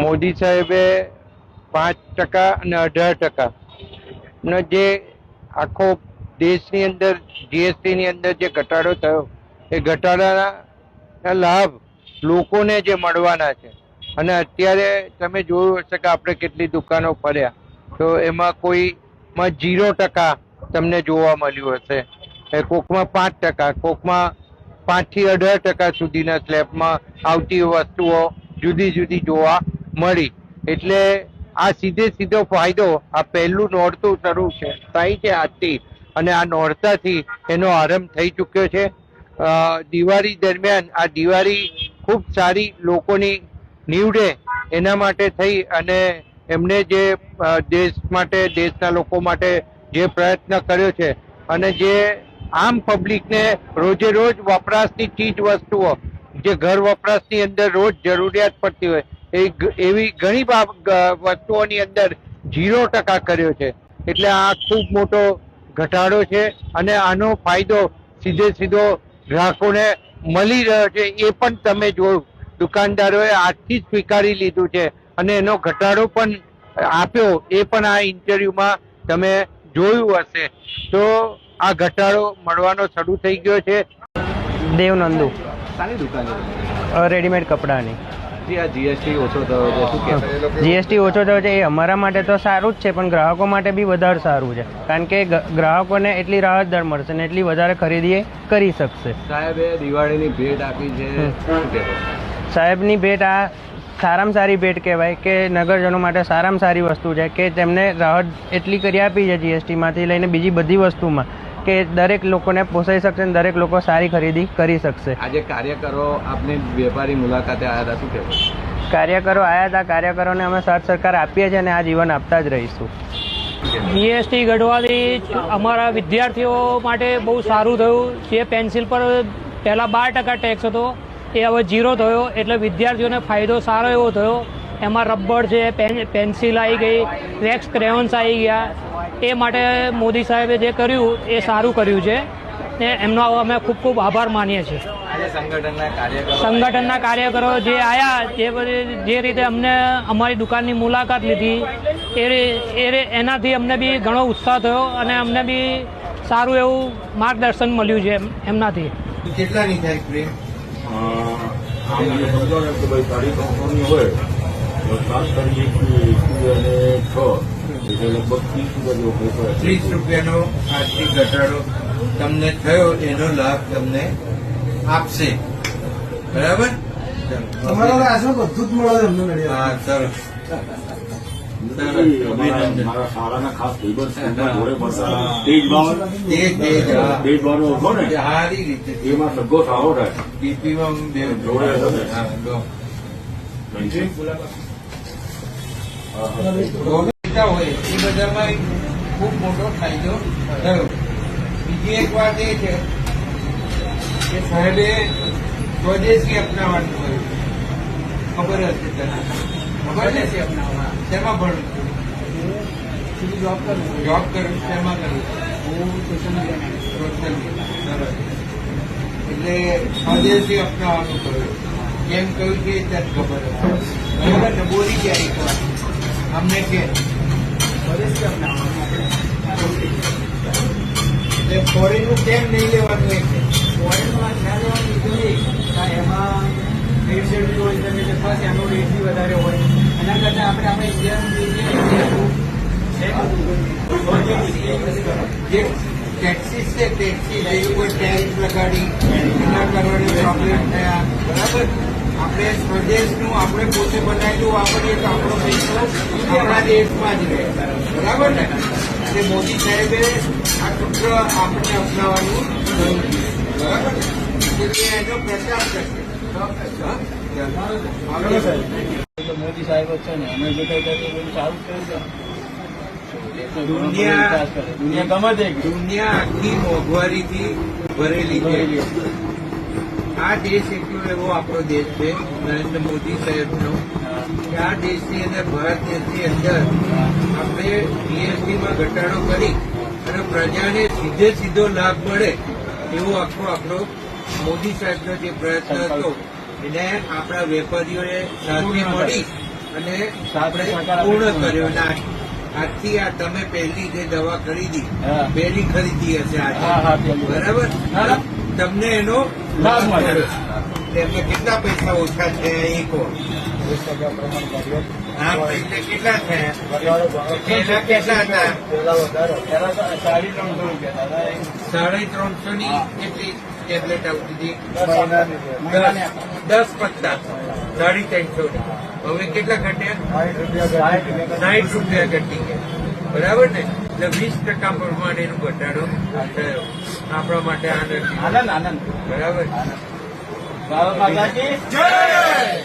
મોદી સાહેબે પાંચ ટકા અને અઢાર ટકા. નો જે આખો દેશની અંદર, જીએસટીની અંદર જે ઘટાડો થયો, એ ઘટાડાના લાભ લોકોને જે મળવાના છે. અને અત્યારે તમે જોયું હશે કે આપણે કેટલી દુકાનો ફર્યા. તો એમાં કોઈમાં જીરો ટકા તમને જોવા મળ્યું હશે. એ કોકમાં પાંચ ટકા, કોકમાં પાંચથી અઢાર ટકા સુધીના સ્લેબમાં આવતી વસ્તુઓ જુદી જુદી જોવા મળી. એટલે આ સીધે સીધો ફાયદો આ પહેલું નોરતું શરૂ છે. થાય છે આજથી. અને આ નોરતાથી એનો આરંભ થઈ ચૂક્યો છે. દિવાળી દરમિયાન આ દિવાળી ખૂબ સારી લોકોની નીવડે એના માટે થઈ અને એમને જે દેશ માટે, દેશના લોકો માટે જે પ્રયત્ન કર્યો છે અને જે આમ પબ્લિકને રોજે રોજ વપરાશની ચીજ વસ્તુઓ, જે ઘર વપરાશની અંદર રોજ જરૂરિયાત પડતી હોય એ એવી ઘણી વસ્તુઓની અંદર ઝીરો ટકા કર્યો છે. એટલે આ ખૂબ મોટો ઘટાડો છે અને આનો ફાયદો સીધે સીધો ગ્રાહકોને મળી રહ્યો છે. એ પણ તમે જોયું દુકાનદારોએ આજથી જ સ્વીકારી લીધું છે અને એનો ઘટાડો પણ આપ્યો એ પણ આ ઇન્ટરવ્યુમાં તમે જોયું હશે. તો આ ઘટાડો મળવાનો શરૂ થઈ ગયો છે. દેવનંદુ. દુકાન રેડીમેડ કપડાની. આ જીએસટી ઓછો થયો છે? શું કહેવાય જીએસટી ઓછો થયો છે એ અમારા માટે તો સારું જ છે પણ ગ્રાહકો માટે બી વધારે સારું છે. કારણ કે ગ્રાહકોને એટલી રાહત દર મળશે ને એટલી વધારે ખરીદી કરી શકશે. સાહેબે દિવાળીની ભેટ આપી છે. સાહેબની ભેટ આ સારામાં સારી ભેટ કહેવાય કે નગરજનો માટે સારામાં સારી વસ્તુ છે કે તેમને રાહત એટલી કરી આપી છે જીએસટીમાંથી લઈને બીજી બધી વસ્તુમાં. કે દરેક લોકોને પોસાઈ શકશે અને દરેક લોકો સારી ખરીદી કરી શકશે. આજે કાર્યકરો આપની વેપારી મુલાકાતે આવ્યા હતા શું કહેવાય કાર્યકરો આવ્યા હતા કાર્યકરોને અમે સાથ સરકાર આપીએ છીએ અને આ જીવન આપતા જ રહીશું. જીએસટી ઘટવાથી અમારા વિદ્યાર્થીઓ માટે બહુ સારું થયું. જે પેન્સિલ પર પહેલાં બાર ટકા ટેક્સ હતો એ હવે ઝીરો થયો. એટલે વિદ્યાર્થીઓને ફાયદો સારો એવો થયો. એમાં રબર છે પેન પેન્સિલ આવી ગઈ વેક્સ ક્રેયોન્સ આવી ગયા. એ માટે મોદી સાહેબે જે કર્યું એ સારું કર્યું છે. ને એમનો અમે ખૂબ ખૂબ આભાર માનીએ છીએ. સંગઠનના કાર્યકરો જે આવ્યા જે જે રીતે અમને અમારી દુકાનની મુલાકાત લીધી એ રે- એ રે- એનાથી અમને બી ઘણો ઉત્સાહ થયો અને અમને બી સારું એવું માર્ગદર્શન મળ્યું છે એમ- એમનાથી. કેટલાની થાય પ્રેમ આમ જે કે ભાઈ સાડી હોય. તારીખ એકવી એકવી અને છ એટલે લગભગ ત્રીસ રૂપિયા ત્રીસ રૂપિયાનો આર્થિક ઘટાડો તમને થયો એનો લાભ તમને આપશે. બરાબર? તમારા બધું જ મળે હા સરસ. મારા ખાસ સારી. રીતે એમાં સગો સારો થાય. ટીપીમાં બે જોડે હતો. હા, લો. હા, હા. ગોવિંદા હોય એ બધામાં ખૂબ મોટો ફાયદો થયો. બીજી એક વાત એ છે કે સાહેબે સ્વદેશી અપનાવવાનું કહ્યું ખબર હશે તને? ખબર છે? શેમાં ભણું હું જોબ કરું જોબ કરું શેમાં કરું હું સોશિયલ મીડિયા એટલે સ્વદેશી અપનાવવાનું કહ્યું કેમ કહ્યું છે. ત્યાં ખબર બોલી જાય. એક के ફોરેનનું કેમ નહીં લેવાનું એક ફોરેનમાં ધ્યાન લેવાનું લીધું નહીં એમાં રેટ શેડ્યુલ હોય તમે બસ એનો રેટ બી વધારે હોય એના કરતાં આપણે આપણે ઇન્ડિયન જે ટેક્સીસ છે ટેક્સી જે કોઈ ટેક્સ લગાડી એના કરવાની પ્રોબ્લેમ થયા બરાબર આપણે સ્વદેશનું આપણે પોતે બનાવેલું વાપરીએ તો આપણો પૈસો આપણા દેશમાં જ રહે. બરાબર ને? એટલે મોદી સાહેબે આ સૂત્ર આપણે અપનાવવાનું કહ્યું છે. બરાબર એટલે એનો પ્રચાર કરશે. મોદી સાહેબ છે ને. અમે જે કઈ કરીએ સારું કર્યું છે દુનિયા દુનિયા ગમે દુનિયા આખી મોંઘવારીથી ભરેલી છે. આ દેશ એટલો એવો આપણો દેશ છે નરેન્દ્ર મોદી સાહેબનો. કે આ દેશની અંદર ભારત દેશની અંદર આપણે જીએસટીમાં ઘટાડો કરી અને પ્રજાને સીધે સીધો લાભ મળે એવો આખો આપણો મોદી સાહેબનો જે પ્રયત્ન હતો એને આપણા વેપારીઓને સાથે મળી અને આપણે પૂર્ણ કર્યો. આજથી આ તમે પહેલી જે દવા ખરીદી. પહેલી ખરીદી હશે આજે. બરાબર. તમને એનો એમને કેટલા પૈસા ઓછા છે એ કહો. કેટલા થયા કેટલા હતા? સાડી ત્રણસો ની કેટલી ટેબ્લેટ આવતી હતી? દસ. પત્તા. સાડી ત્રણસો ની હવે કેટલા ઘટ્યા. સાઠ રૂપિયા ઘટી ગયા. બરાબર ને? એટલે વીસ ટકા પ્રમાણેનો ઘટાડો થયો. આપણા માટે આનંદ. આનંદ આનંદ. બરાબર? જય!